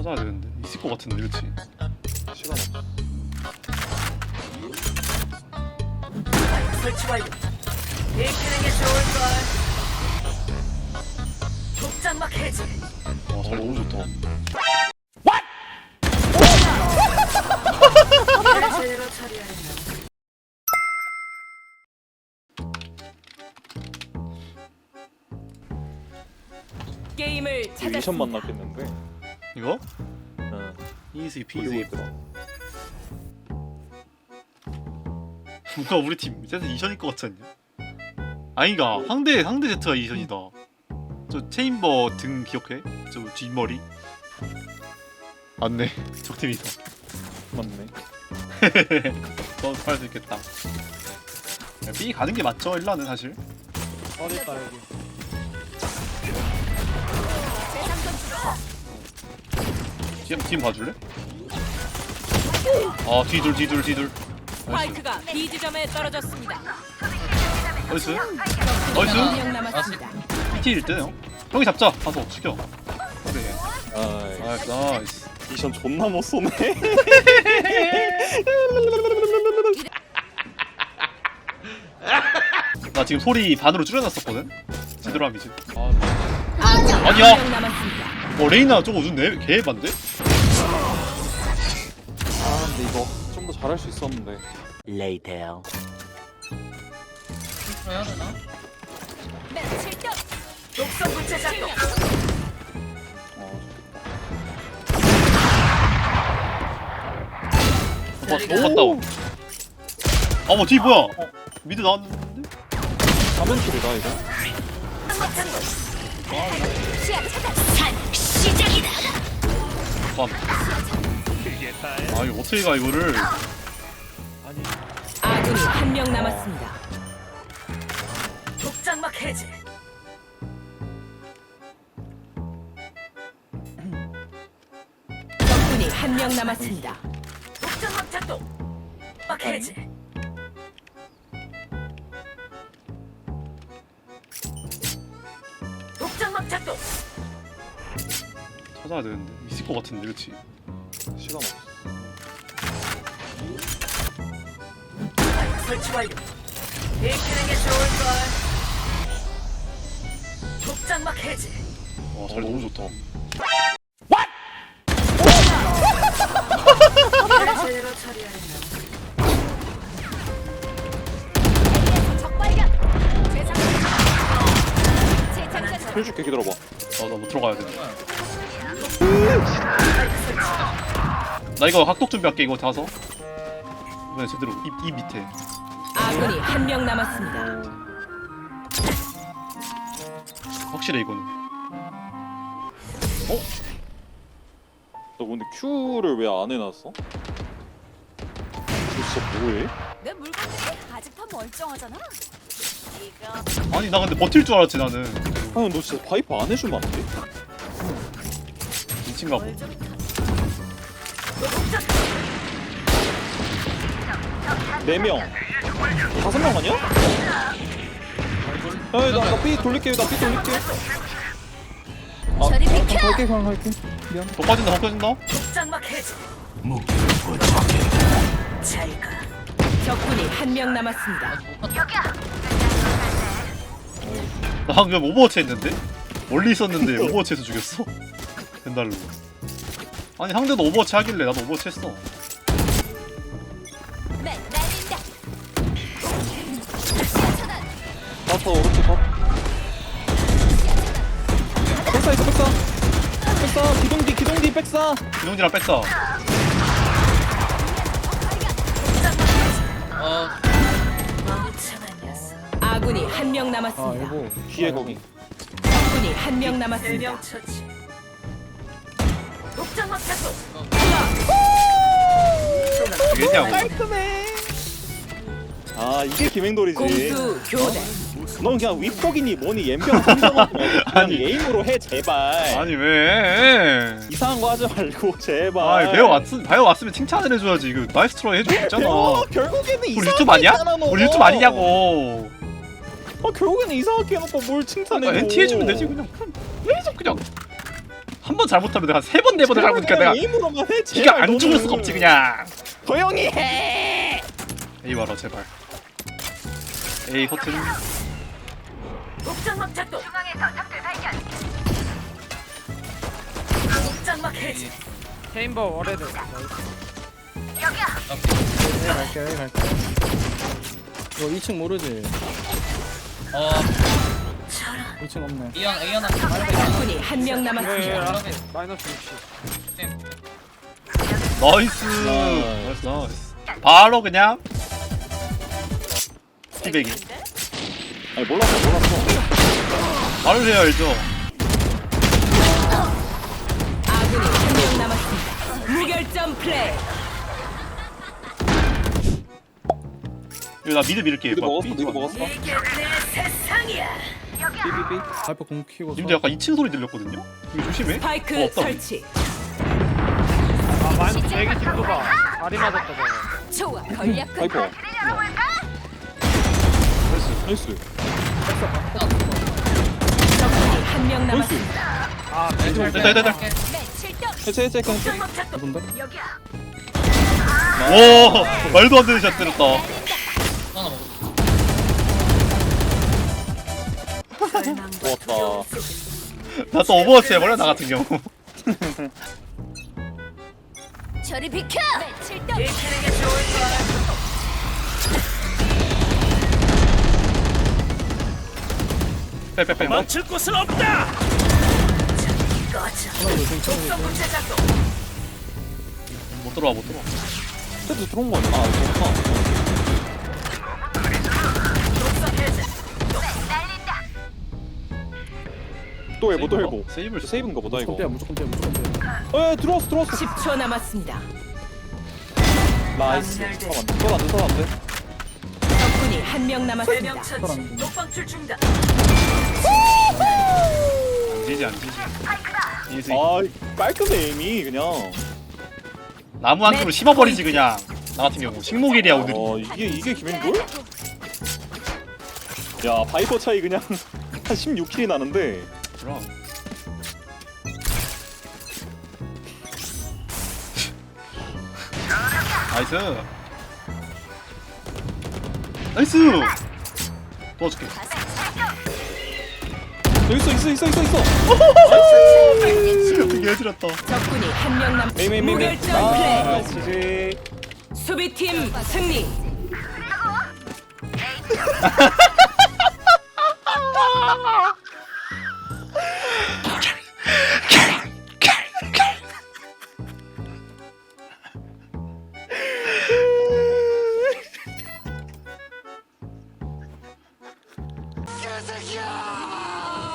찾아야 되는데 있을 것 같은데 그렇지? 시간 없어. 설치 완료. 익히는 게 좋을 걸. 독장막 해제. 와잘 너무 좋다. 게임을 미션 찾았습니다. 만났겠는데. 이거? 그리고 피지. 있더라. 뭔가 우리 팀 세트 이션일 것 같지 않냐? 아닌가 상대 상대 제트가 이션이다. 저 체인버 등 기억해? 저 뒷머리. 맞네 적팀이다. 맞네. 너할수 있겠다. 야, B 가는 게 맞죠 일라는 사실. 어딨다 여기. 팀, 팀 봐줄래? 아 뒤둘 뒤둘 뒤둘. 나이스 스파이크가 B 지점에 떨어졌습니다. 나이스 나이스. 한명 남았습니다. BT일 때요. 형이 잡자 가서 죽여. 그래. 아, 나이스 나이스. 미션 존나 못 쏘네. 나 지금 소리 반으로 줄여놨었거든. 제대로. 아, 아군이 아니야. 남았습니다. 어 레이나 저거 좋네. 개 반데? 잘할 수 있었는데. Later. 독성 분체 작동. 어와 너무 갔다. 어머 뒤 뭐야? 어, 미드 나왔는데? 사면킬이다 이거. 반. 아 이거 어떻게 가 이거를? 아군이 한 명 남았습니다. 독장막 해제. 적군이 한 명 남았습니다. 독장막 작동. 막 해제. 독장막 작동. 찾아야 되는데 있을 것 같은데 그렇지? 시간 없어. 설치 완료. 익히는 게 좋을 걸. 독장막 해제. 와 잘 너무 좋다. 제대로 처리하려면 해줄게 기다려봐. 아나 못 들어가야 돼. 나 이거 학독 준비할게 이거 다서. 이번에 제대로 이, 이 밑에. 아군이 한 명 남았습니다. 확실해 이거는. 너 근데 Q를 왜 안 해놨어? 너 진짜 뭐해? 내 물건들이 아직 다 멀쩡하잖아. 이거 아니 나 근데 버틸 줄 알았지 나는. 아니 너 진짜 파이프 안 해주면 안 돼? 미친가 봐. 네 명, 다섯 명 아니야? 아니 나나삐 돌릴게, 나삐 돌릴게. 아, 저리 아, 비켜! 갈게, 그냥 갈게. 미안. 더 빠진다 더 빠진다. 잘 가. 적군이 한 명 남았습니다. 나 방금 오버워치 했는데? 멀리 있었는데 오버워치에서 죽였어? 벤달로 아니 상대도 오버워치 하길래 나도 오버워치 했어 다터 오른쪽 top. 아, 백사 있어, 백사. 백사, 기동기, 기동기, 백사. 기동지랑 뺐어. 아군이 한 명 남았습니다. 뒤에 거기. 적군이 한 명 남았습니다. 두명 처치. 독장막 작동. 되겠냐고 아, 이게 김행돌이지. 공수 교대. 넌 그냥 윗폭이니 뭐니 옌병 그냥 아니. 에임으로 해 제발. 아니 왜 이상한 거 하지 말고 제발. 아니 배워 왔 배워 왔으면 칭찬을 해줘야지 이거 나이스 트라이 해주고 있잖아 배워, 결국에는 우리 이상하게 유튜브 아니야? 했잖아, 너. 우리 유튜브 아니냐고 아 결국에는 이상하게 해놓고 뭘 칭찬해? 아, NT 해주면 되지 그냥 계속 그냥 한 번 잘못하면 내가 세 번 네 번을 잘못하니까 내가 에임으로만 해. 기가 안 죽을 수가 없지 그냥 조용히 해. 에이 와라 제발 에이 커튼 복장막 작동. 중앙에서 적들 발견. 복장막 해제. 체인버 월헤드 갈게 갈게. 이거 2층 모르지? 어, 저런. 2층 없네. 이현, 이현 적군이 한 명 남았습니다. 마이너스 60 나이스 나이스 나이스 바로 그냥 스티백이 아니 몰랐어 몰랐어. 말을 해야 알죠 아군이 한 명 남았습니다. 무결점 플레이. 이거 나 미드 밀게 뭐야, 먹었어 좋았네. 먹었어. 삐삐삐. 발포 공 키고. 님들 약간 2층 소리 들렸거든요 이거 조심해 스파이크 어, 없다. 설치. 아 마이너스 120도가 다리 맞았다 저거 좋아 걸렸군 발포. 나이스. 적군이 한 명 남았습니다. 아 됐다 됐다 됐다 네 해체 해체? 여기야. 오 말도 안 되는 샷 때렸다 하나 먹어. 절망과 좋았다. 두려움 속에 나또 오버워치 해버려 나 같은 경우 저리 비켜 빼빼빼 뭐? 칠 곳은 없다. 못 들어와 못 들어와 세트 들어온 거 아니야? 아 그렇구나. 해제. 또 해보 또 해보. 세이브를 세이브인가 보다 이거. 무조건 빼 무조건 빼 무조건 빼에 들어왔어 들어왔어. 10초 남았습니다. 나이스. 잠깐만. 또안 돼. 적군이 한 명 남았습니다. 처치. 녹방출 중단. 안 지지. 안 지지 이제 아 깔끔해 이미 그냥. 나무 한 그루 심어버리지 그냥. 나 같은 경우. 식목일이야 오늘이. 어 이게 이게 김행돌? 야 바이퍼 차이 그냥 한 16킬이 나는데. 그럼. 나이스. 나이스! 도와줄게 있어 있어 있어 있어 있어 되게 해지렸다 적군이 한 명 남. 메이 메이 메이 메이 무결점 플레이. 아 지지 수비팀 승리.